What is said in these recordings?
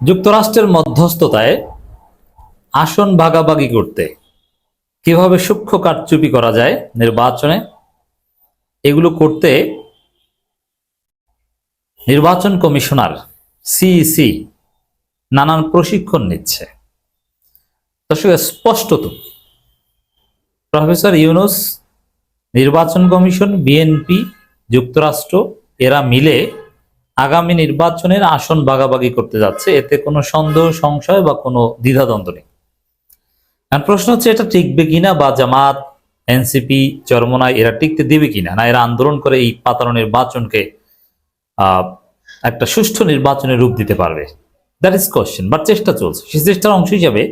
যুক্তরাষ্ট্রের মধ্যস্থতায় আসন ভাগাভাগি করতে কীভাবে সূক্ষ্ম কারচুপি করা যায় নির্বাচনে, এগুলো করতে নির্বাচন কমিশনার সিইসি নানান প্রশিক্ষণ নিচ্ছে। দর্শক, স্পষ্টত প্রফেসর ইউনুস, নির্বাচন কমিশন, বিএনপি, যুক্তরাষ্ট্র, এরা মিলে আগামী নির্বাচনের আসন ভাগাভাগি করতে যাচ্ছে, এতে কোনো সন্দেহ, সংশয় বা কোনো দ্বিধাদ্বন্দ্ব নেই। এখন প্রশ্ন হচ্ছে, এটা টিকবে কিনা বা জামাত, এনসিপি চরমনায় এরা টিকতে দেবে কিনা? না, এরা আন্দোলন করে এই পাতানো নির্বাচনকে একটা সুষ্ঠু নির্বাচনের রূপ দিতে পারবে। দ্যাট ইজ কোয়েশ্চেন বাট চেষ্টা চলছে। সেই চেষ্টার অংশ হিসাবে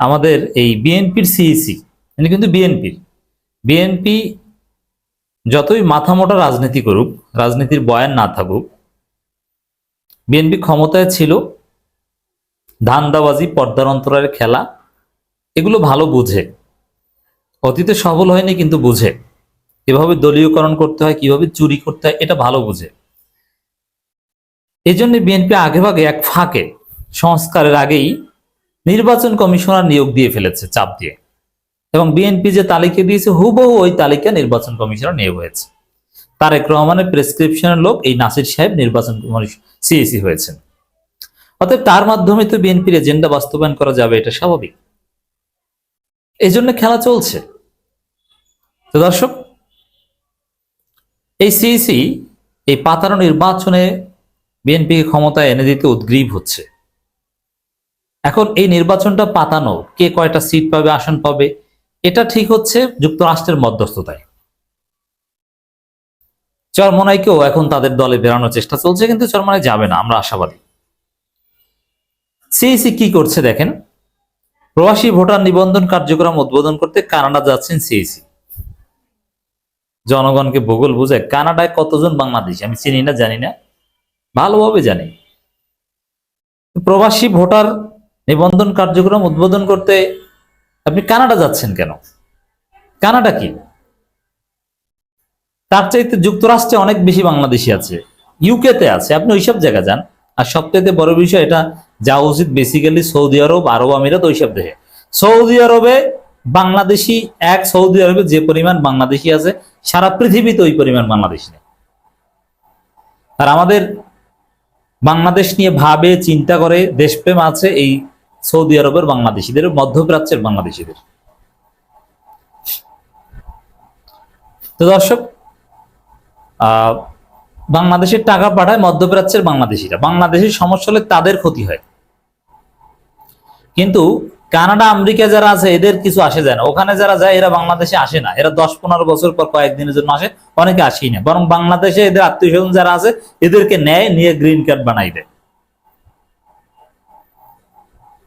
আমাদের এই বিএনপির সিইসি কিন্তু বিএনপির। বিএনপি যতই মাথামোটা রাজনীতি করুক, রাজনীতির বয়ান না থাকুক বিএনপি ক্ষমতায় ছিল, ধান্দাবাজি, পর্দার অন্তরের খেলা, এগুলো ভালো বুঝে। অতীতে সফল হয়নি কিন্তু বুঝে। কীভাবে দলীয়করণ করতে হয়, কীভাবে চুরি করতে হয়, এটা ভালো বুঝে। এই জন্য বিএনপি আগেভাগে এক ফাঁকে সংস্কারের আগেই নির্বাচন কমিশনার নিয়োগ দিয়ে ফেলেছে, চাপ দিয়ে। এবং বিএনপি যে তালিকা দিয়েছে, হুবহু ওই তালিকা নির্বাচন কমিশনার নিয়োগ হয়েছে। তারেক রহমানের প্রেসক্রিপশনের লোক এই নাসির সাহেব নির্বাচন সিএসি হয়েছেন। অতএব তার মাধ্যমে তো বিএনপির এজেন্ডা বাস্তবায়ন করা যাবে, এটা স্বাভাবিক। এই জন্য খেলা চলছে। তো দর্শক, এই সিইসি এই পাতানো নির্বাচনে বিএনপিকে ক্ষমতায় এনে দিতে উদ্গ্রীব হচ্ছে। এখন এই নির্বাচনটা পাতানো, কে কয়টা সিট পাবে, আসন পাবে এটা ঠিক হচ্ছে যুক্তরাষ্ট্রের মধ্যস্থতায়। চরমনাইকেও এখন তাদের দলে বেরানোর চেষ্টা চলছে, কিন্তু চরমনাই যাবে না, আমরা আশাবাদী। সিইসি কি করছে দেখেন। প্রবাসী ভোটার নিবন্ধন কার্যক্রম উদ্বোধন করতে কানাডা যাচ্ছেন সিইসি জনগণকে ভূগোল বুঝে কানাডায় কতজন বাংলাদেশি? আমি চিনি না, জানি না। ভালোভাবে জানি। প্রবাসী ভোটার নিবন্ধন কার্যক্রম উদ্বোধন করতে আপনি কানাডা যাচ্ছেন কেন? কানাডা কি? তার চাইতে যুক্তরাষ্ট্রে অনেক বেশি বাংলাদেশি আছে। ইউকেতে আছে। আপনি ওইসব জায়গা যান। আর সবচেয়ে বড় বিষয় এটা, যাওয়া উচিত বেসিক্যালি সৌদি আরব আরব আমিরাত ওইসব দেশে। সৌদি আরবে বাংলাদেশি এক, সৌদি আরবে যে পরিমাণ বাংলাদেশি আছে, সারা পৃথিবীতে ওই পরিমাণ বাংলাদেশি নেই। আর আমাদের বাংলাদেশ নিয়ে ভাবে, চিন্তা করে, দেশপ্রেম আছে এই সৌদি আরবের বাংলাদেশিদের, মধ্যপ্রাচ্যের বাংলাদেশিদের। তো দর্শক বাংলাদেশের টাকা পাঠায় মধ্যপ্রাচ্যের বাংলাদেশিরা। বাংলাদেশের সমস্যা হলে তাদের ক্ষতি হয়। কিন্তু কানাডা, আমেরিকা যারা আছে, এদের কিছু আসে যায় না। ওখানে যারা যায়, এরা বাংলাদেশে আসে না। এরা দশ পনেরো বছর পর কয়েকদিনের জন্য আসে, অনেকে আসেই না। বরং বাংলাদেশে এদের আত্মীয় স্বজন যারা আছে, এদেরকে নেয়, নিয়ে গ্রিন কার্ড বানাই দেয়।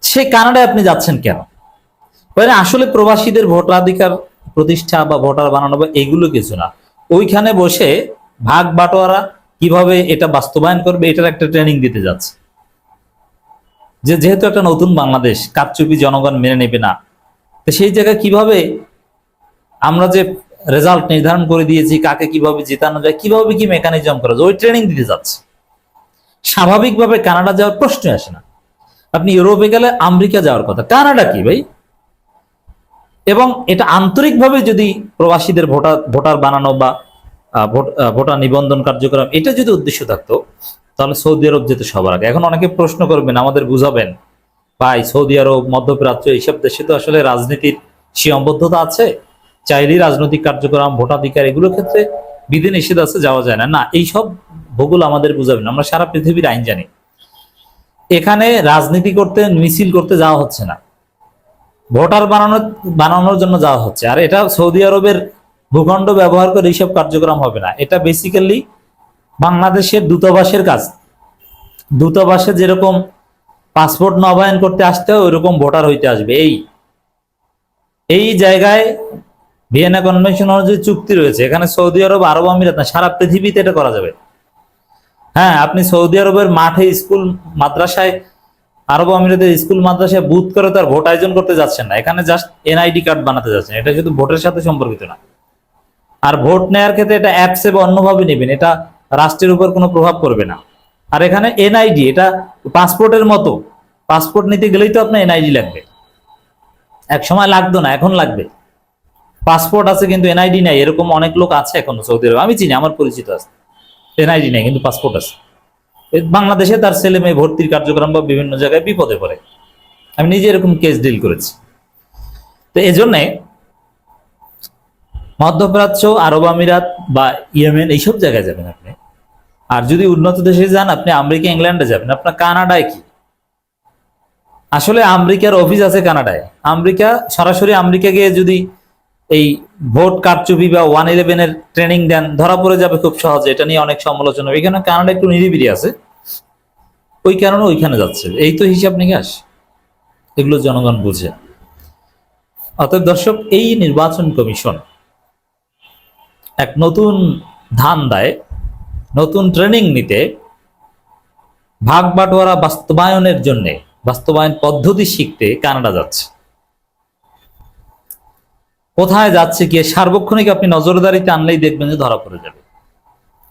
সে কানাডায় আপনি যাচ্ছেন কেন? মানে আসলে প্রবাসীদের ভোটাধিকার প্রতিষ্ঠা বা ভোটার বানানো বা এগুলো কিছু না। ওইখানে বসে ভাগ বাটোয়ারা কীভাবে এটা বাস্তবায়ন করবে, এটার একটা ট্রেনিং দিতে যাচ্ছে। যে যেহেতু একটা নতুন বাংলাদেশ, কারচুপি জনগণ মেনে নেবে না। তো সেই জায়গায় কীভাবে আমরা যে রেজাল্ট নির্ধারণ করে দিয়েছি, কাকে কীভাবে জেতানো যায়, কীভাবে কি মেকানিজম করা যায়, ওই ট্রেনিং দিতে যাচ্ছে। স্বাভাবিকভাবে কানাডা যাওয়ার প্রশ্ন আসে না। আপনি ইউরোপে গেলে আমেরিকা যাওয়ার কথা। কানাডা কি ভাই? এবং এটা আন্তরিকভাবে যদি প্রবাসীদের ভোটার ভোটার বানানো বা ভোটার নিবন্ধন কার্যক্রম, এটা যদি উদ্দেশ্য থাকতো, তাহলে সৌদি আরব যেতে সবার আগে। এখন অনেকে প্রশ্ন করবেন, আমাদের বুঝাবেন, ভাই, সৌদি আরব, মধ্যপ্রাচ্য, এইসব দেশে তো আসলে রাজনীতির সীমাবদ্ধতা আছে। চাইলেই রাজনৈতিক কার্যক্রম, ভোটাধিকার, এগুলোর ক্ষেত্রে বিধি নিষেধ আছে, যাওয়া যায় না। না, এইসব ভূগোল আমাদের বুঝাবেন আমরা সারা পৃথিবীর আইন জানি। এখানে রাজনীতি করতে, মিছিল করতে যাওয়া হচ্ছে না। ভোটার বানানোর বানানোর জন্য যাওয়া হচ্ছে। আর এটা সৌদি আরবের ভূখণ্ড ব্যবহার করে এইসব কার্যক্রম হবে না। এটা বেসিক্যালি বাংলাদেশের দূতাবাসের কাজ। দূতাবাসে যেরকম পাসপোর্ট নবায়ন করতে আসতে হয়, ওইরকম ভোটার হইতে আসবে। এই এই জায়গায় ভিয়েনা কনভেনশন অনুযায়ী চুক্তি রয়েছে। এখানে সৌদি আরব আরব আমিরাত না, সারা পৃথিবীতে এটা করা যাবে। হ্যাঁ আপনি সৌদি আরবের মাঠে স্কুল, মাদ্রাসায়, আরব আমিরাতের স্কুল, মাদ্রাসায় বুথ করে তার ভোট আয়োজন করতে যাচ্ছেন না। এখানে জাস্ট এনআইডি কার্ড বানাতে যাচ্ছেন। এটা শুধু ভোটের সাথে সম্পর্কিত না। আর ভোট নেওয়ার ক্ষেত্রে এটা অ্যাপসে বা অন্যভাবে নেবেন। এটা রাষ্ট্রের উপর কোনো প্রভাব পড়বে না। আর এখানে এনআইডি এটা পাসপোর্টের মতো। পাসপোর্ট নিতে গেলেই তো আপনার এনআইডি লাগবে। এক সময় লাগতো না, এখন লাগবে। পাসপোর্ট আছে কিন্তু এনআইডি নাই। এরকম অনেক লোক আছে এখন সৌদি আরবে। আমি চিনি, আমার পরিচিত আছে। এনআইডি নেই, কিন্তু পাসপোর্ট আছে। বাংলাদেশে তার ছেলে মেয়ে ভর্তির কার্যক্রম বা বিভিন্ন জায়গায় বিপদে পড়ে। আমি নিজে এরকম কেস ডিল করেছি। তো এই জন্যে মধ্যপ্রাচ্য, আরব আমিরাত বা ইয়েমেন এইসব জায়গায় যাবেন আপনি। আর যদি উন্নত দেশে যান, আপনি আমেরিকা, ইংল্যান্ডে যাবেন। আপনার কানাডায় কি? আসলে আমেরিকার অফিস আছে কানাডায়। আমেরিকা সরাসরি আমেরিকা গিয়ে যদি এই ভোট কারচুপি বা ওয়ান ইলেভেনের ট্রেনিং দেন, ধরা পড়ে যাবে খুব সহজে। এটা নিয়ে অনেক সমালোচনা হবে। এখানে কানাডা একটু নিরিবিলি আছে। ওই কারণে ওইখানে যাচ্ছে। এই তো হিসাব নিকাশ। এগুলো জনগণ বুঝে। অতএব দর্শক, এই নির্বাচন কমিশন এক নতুন ধান দেয়, নতুন ট্রেনিং নিতে ভাগ বাটোয়ারা বাস্তবায়নের জন্য, বাস্তবায়ন পদ্ধতি শিখতে কানাডা যাচ্ছে। কোথায় যাচ্ছে গিয়ে সার্বক্ষণিক আপনি নজরদারিতে আনলেই দেখবেন যে ধরা পড়ে যাবে।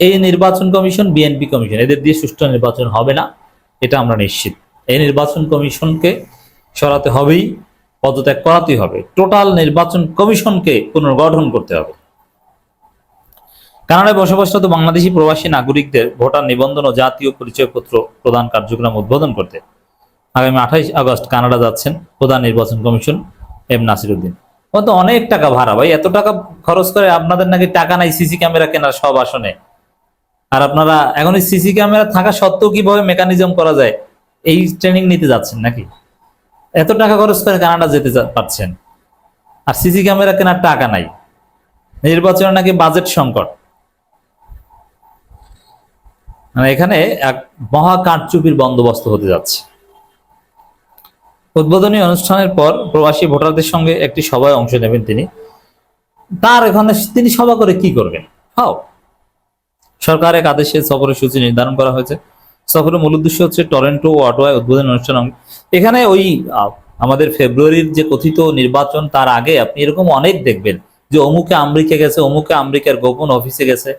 এই নির্বাচন কমিশন, বিএনপি কমিশন, এদের দিয়ে সুষ্ঠু নির্বাচন হবে না, এটা আমরা নিশ্চিত। এই নির্বাচন কমিশনকে সরাতে হবেই, পদত্যাগ করাতেই হবে। টোটাল নির্বাচন কমিশনকে পুনর্গঠন করতে হবে। কানাডায় বসবাসরত বাংলাদেশি প্রবাসী নাগরিকদের ভোটার নিবন্ধন ও জাতীয় পরিচয়পত্র প্রদান কার্যক্রম উদ্বোধন করতে। আগামী আঠাইশ আগস্ট কানাডা যাচ্ছেন প্রধান নির্বাচন কমিশন এম নাসিরুদ্দিন। ও তো অনেক টাকা ভাড়া ভাই? এত টাকা খরচ করে আপনাদের নাকি টাকা নাই সিসি ক্যামেরা কেনার সব আসনে। আর আপনারা এখন সিসি ক্যামেরা থাকা সত্ত্বেও কীভাবে মেকানিজম করা যায়? এই ট্রেনিং নিতে যাচ্ছেন নাকি? এত টাকা খরচ করে কানাডা যেতে পারছেন। আর সিসি ক্যামেরা কেনার টাকা নাই। নির্বাচনে নাকি বাজেট সংকট। মানে এখানে এক মহা কারচুপির বন্দোবস্ত হতে যাচ্ছে। উদ্বোধনী অনুষ্ঠানের পর প্রবাসী ভোটারদের সঙ্গে একটি সভায় অংশ নেবেন তিনি। তার এখানে তিনি সভা করে কি করবেন? হাও। সরকার এক আদেশে সফরের সূচি নির্ধারণ করা হয়েছে। সফরের মূল উদ্দেশ্য হচ্ছে টরেন্টো ও অটোয়ায় উদ্বোধনী অনুষ্ঠান এখানে ওই আমাদের ফেব্রুয়ারির যে কথিত নির্বাচন, তার আগে আপনি এরকম অনেক দেখবেন যে অমুকে আমেরিকা গেছে, অমুকে আমেরিকার গোপন অফিসে গেছে।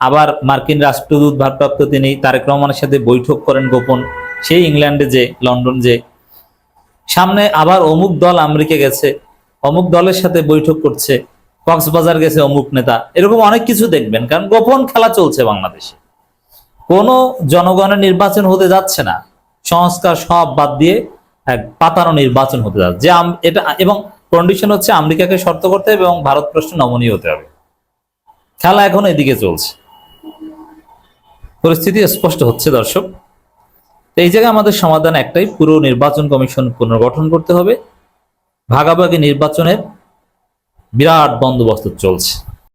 আবার মার্কিন রাষ্ট্রদূত ভারপ্রাপ্ত তিনি তারেক রহমানের সাথে বৈঠক করেন গোপন। সেই ইংল্যান্ডে যে, লন্ডন যে সামনে আবার অমুক দল আমেরিকা গেছে, অমুক দলের সাথে বৈঠক করছে, কক্সবাজার গেছে অমুক নেতা। এরকম অনেক কিছু দেখবেন, কারণ গোপন খেলা চলছে বাংলাদেশে। কোনো জনগণের নির্বাচন হতে যাচ্ছে না। সংস্কার সব বাদ দিয়ে এক পাতানো নির্বাচন হতে যাচ্ছে। যে এটা এবং কন্ডিশন হচ্ছে আমেরিকাকে শর্ত করতে হবে এবং ভারত প্রশ্ন নমনীয় হতে হবে। খেলা এখন এদিকে চলছে। পরিস্থিতি স্পষ্ট হচ্ছে, দর্শক। এই জায়গায় আমাদের সমাধান একটাই, পুরো নির্বাচন কমিশন পুনর্গঠন করতে হবে। ভাগাভাগি নির্বাচনের বিরাট বন্দোবস্ত চলছে।